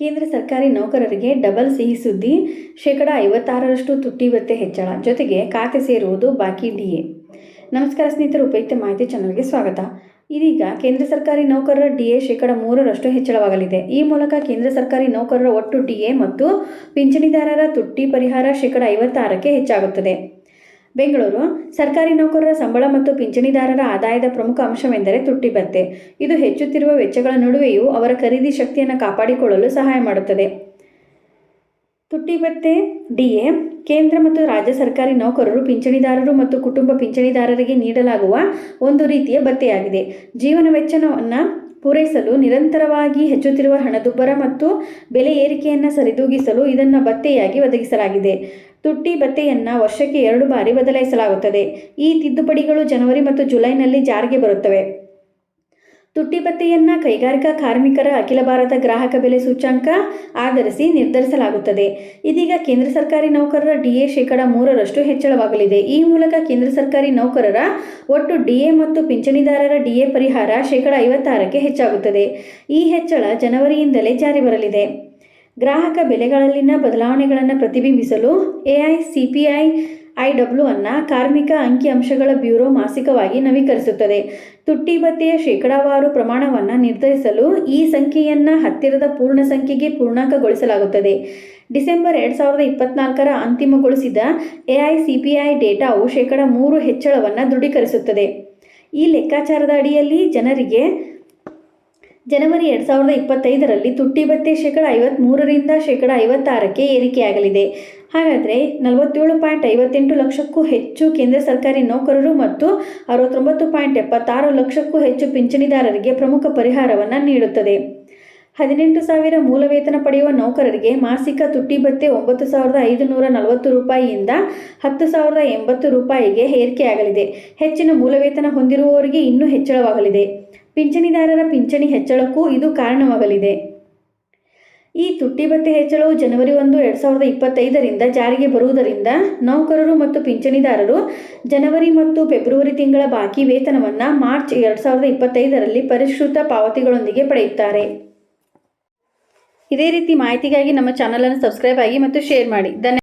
ಕೇಂದ್ರ ಸರ್ಕಾರಿ ನೌಕರರಿಗೆ ಡಬಲ್ ಸಿಹಿ ಸುದ್ದಿ, ಶೇಕಡ ಐವತ್ತಾರರಷ್ಟು ತುಟ್ಟಿ ಭತ್ಯೆ ಹೆಚ್ಚಳ, ಜೊತೆಗೆ ಖಾತೆ ಸೇರುವುದು ಬಾಕಿ ಡಿಎ ನಮಸ್ಕಾರ ಸ್ನೇಹಿತರು, ಉಪಯುಕ್ತ ಮಾಹಿತಿ ಚಾನಲ್ಗೆ ಸ್ವಾಗತ. ಇದೀಗ ಕೇಂದ್ರ ಸರ್ಕಾರಿ ನೌಕರರ ಡಿಎ ಶೇಕಡ ಮೂರರಷ್ಟು ಹೆಚ್ಚಳವಾಗಲಿದೆ. ಈ ಮೂಲಕ ಕೇಂದ್ರ ಸರ್ಕಾರಿ ನೌಕರರ ಒಟ್ಟು ಡಿಎ ಮತ್ತು ಪಿಂಚಣಿದಾರರ ತುಟ್ಟಿ ಪರಿಹಾರ ಶೇಕಡ ಐವತ್ತಾರಕ್ಕೆ ಹೆಚ್ಚಾಗುತ್ತದೆ. ಬೆಂಗಳೂರು ಸರ್ಕಾರಿ ನೌಕರರ ಸಂಬಳ ಮತ್ತು ಪಿಂಚಣಿದಾರರ ಆದಾಯದ ಪ್ರಮುಖ ಅಂಶವೆಂದರೆ ತುಟ್ಟಿ ಭತ್ತೆ. ಇದು ಹೆಚ್ಚುತ್ತಿರುವ ವೆಚ್ಚಗಳ ನಡುವೆಯೂ ಅವರ ಖರೀದಿ ಶಕ್ತಿಯನ್ನು ಕಾಪಾಡಿಕೊಳ್ಳಲು ಸಹಾಯ ಮಾಡುತ್ತದೆ. ತುಟ್ಟಿ ಭತ್ತೆ ಡಿಎ, ಕೇಂದ್ರ ಮತ್ತು ರಾಜ್ಯ ಸರ್ಕಾರಿ ನೌಕರರು, ಪಿಂಚಣಿದಾರರು ಮತ್ತು ಕುಟುಂಬ ಪಿಂಚಣಿದಾರರಿಗೆ ನೀಡಲಾಗುವ ಒಂದು ರೀತಿಯ ಭತ್ತೆಯಾಗಿದೆ. ಜೀವನ ವೆಚ್ಚವನ್ನು ಪೂರೈಸಲು ನಿರಂತರವಾಗಿ ಹೆಚ್ಚುತ್ತಿರುವ ಹಣದುಬ್ಬರ ಮತ್ತು ಬೆಲೆ ಏರಿಕೆಯನ್ನು ಸರಿದೂಗಿಸಲು ಇದನ್ನು ಭತ್ತೆಯಾಗಿ ಒದಗಿಸಲಾಗಿದೆ. ತುಟ್ಟಿ ಭತ್ಯೆಯನ್ನು ವರ್ಷಕ್ಕೆ ಎರಡು ಬಾರಿ ಬದಲಾಯಿಸಲಾಗುತ್ತದೆ. ಈ ತಿದ್ದುಪಡಿಗಳು ಜನವರಿ ಮತ್ತು ಜುಲೈನಲ್ಲಿ ಜಾರಿಗೆ ಬರುತ್ತವೆ. ತುಟ್ಟಿ ಭತ್ಯೆಯನ್ನು ಕೈಗಾರಿಕಾ ಕಾರ್ಮಿಕರ ಅಖಿಲ ಭಾರತ ಗ್ರಾಹಕ ಬೆಲೆ ಸೂಚ್ಯಂಕ ಆಧರಿಸಿ ನಿರ್ಧರಿಸಲಾಗುತ್ತದೆ. ಇದೀಗ ಕೇಂದ್ರ ಸರ್ಕಾರಿ ನೌಕರರ ಡಿಎ ಶೇಕಡ ಮೂರರಷ್ಟು ಹೆಚ್ಚಳವಾಗಲಿದೆ. ಈ ಮೂಲಕ ಕೇಂದ್ರ ಸರ್ಕಾರಿ ನೌಕರರ ಒಟ್ಟು ಡಿಎ ಮತ್ತು ಪಿಂಚಣಿದಾರರ ಡಿಎ ಪರಿಹಾರ ಶೇಕಡ ಐವತ್ತಾರಕ್ಕೆ ಹೆಚ್ಚಾಗುತ್ತದೆ. ಈ ಹೆಚ್ಚಳ ಜನವರಿಯಿಂದಲೇ ಜಾರಿ ಬರಲಿದೆ. ಗ್ರಾಹಕ ಬೆಲೆಗಳಲ್ಲಿನ ಬದಲಾವಣೆಗಳನ್ನು ಪ್ರತಿಬಿಂಬಿಸಲು AI C P I I W ಅನ್ನು ಕಾರ್ಮಿಕ ಅಂಕಿಅಂಶಗಳ ಬ್ಯೂರೋ ಮಾಸಿಕವಾಗಿ ನವೀಕರಿಸುತ್ತದೆ. ತುಟ್ಟಿ ಶೇಕಡಾವಾರು ಪ್ರಮಾಣವನ್ನು ನಿರ್ಧರಿಸಲು ಈ ಸಂಖ್ಯೆಯನ್ನು ಹತ್ತಿರದ ಪೂರ್ಣ ಸಂಖ್ಯೆಗೆ ಪೂರ್ಣಾಂಕಗೊಳಿಸಲಾಗುತ್ತದೆ. ಡಿಸೆಂಬರ್ ಎರಡು ಸಾವಿರದ ಇಪ್ಪತ್ನಾಲ್ಕರ ಅಂತಿಮಗೊಳಿಸಿದ ಎಐ ಸಿ ಪಿ ಐ ಡೇಟಾವು ಶೇಕಡ ಮೂರು ಹೆಚ್ಚಳವನ್ನು ದೃಢೀಕರಿಸುತ್ತದೆ. ಈ ಲೆಕ್ಕಾಚಾರದ ಅಡಿಯಲ್ಲಿ ಜನರಿಗೆ ಜನವರಿ ಎರಡು ಸಾವಿರದ ಇಪ್ಪತ್ತೈದರಲ್ಲಿ ತುಟ್ಟಿ ಭತ್ಯೆ ಶೇಕಡ ಐವತ್ತ್ಮೂರರಿಂದ ಶೇಕಡ ಐವತ್ತಾರಕ್ಕೆ ಏರಿಕೆಯಾಗಲಿದೆ. ಹಾಗಾದರೆ ನಲವತ್ತೇಳು ಪಾಯಿಂಟ್ ಐವತ್ತೆಂಟು ಲಕ್ಷಕ್ಕೂ ಹೆಚ್ಚು ಕೇಂದ್ರ ಸರ್ಕಾರಿ ನೌಕರರು ಮತ್ತು ಅರವತ್ತೊಂಬತ್ತು ಪಾಯಿಂಟ್ ಎಪ್ಪತ್ತಾರು ಲಕ್ಷಕ್ಕೂ ಹೆಚ್ಚು ಪಿಂಚಣಿದಾರರಿಗೆ ಪ್ರಮುಖ ಪರಿಹಾರವನ್ನು ನೀಡುತ್ತದೆ. ಹದಿನೆಂಟು ಸಾವಿರ ಮೂಲ ವೇತನ ಪಡೆಯುವ ನೌಕರರಿಗೆ ಮಾಸಿಕ ತುಟ್ಟಿ ಭತ್ತೆ ಒಂಬತ್ತು ಸಾವಿರದ ಐದುನೂರ ನಲವತ್ತು ರೂಪಾಯಿಯಿಂದ ಹತ್ತು ಸಾವಿರದ ಎಂಬತ್ತು ರೂಪಾಯಿಗೆ ಏರಿಕೆಯಾಗಲಿದೆ. ಹೆಚ್ಚಿನ ಮೂಲ ವೇತನ ಹೊಂದಿರುವವರಿಗೆ ಇನ್ನೂ ಹೆಚ್ಚಳವಾಗಲಿದೆ. ಪಿಂಚಣಿದಾರರ ಪಿಂಚಣಿ ಹೆಚ್ಚಳಕ್ಕೂ ಇದು ಕಾರಣವಾಗಲಿದೆ. ಈ ತುಟ್ಟಿ ಭತ್ಯೆ ಹೆಚ್ಚಳವು ಜನವರಿ ಒಂದು, ಎರಡು ಸಾವಿರದ ಇಪ್ಪತ್ತೈದರಿಂದ ಜಾರಿಗೆ ಬರುವುದರಿಂದ ನೌಕರರು ಮತ್ತು ಪಿಂಚಣಿದಾರರು ಜನವರಿ ಮತ್ತು ಫೆಬ್ರವರಿ ತಿಂಗಳ ಬಾಕಿ ವೇತನವನ್ನು ಮಾರ್ಚ್, ಎರಡು ಸಾವಿರದ ಇಪ್ಪತ್ತೈದರಲ್ಲಿ ಪರಿಷ್ಕೃತ ಪಾವತಿಗಳೊಂದಿಗೆ ಪಡೆಯುತ್ತಾರೆ. ಇದೇ ರೀತಿ ಮಾಹಿತಿಗಾಗಿ ನಮ್ಮ ಚಾನಲನ್ನು ಸಬ್ಸ್ಕ್ರೈಬ್ ಆಗಿ ಮತ್ತು ಶೇರ್ ಮಾಡಿ. ಧನ್ಯ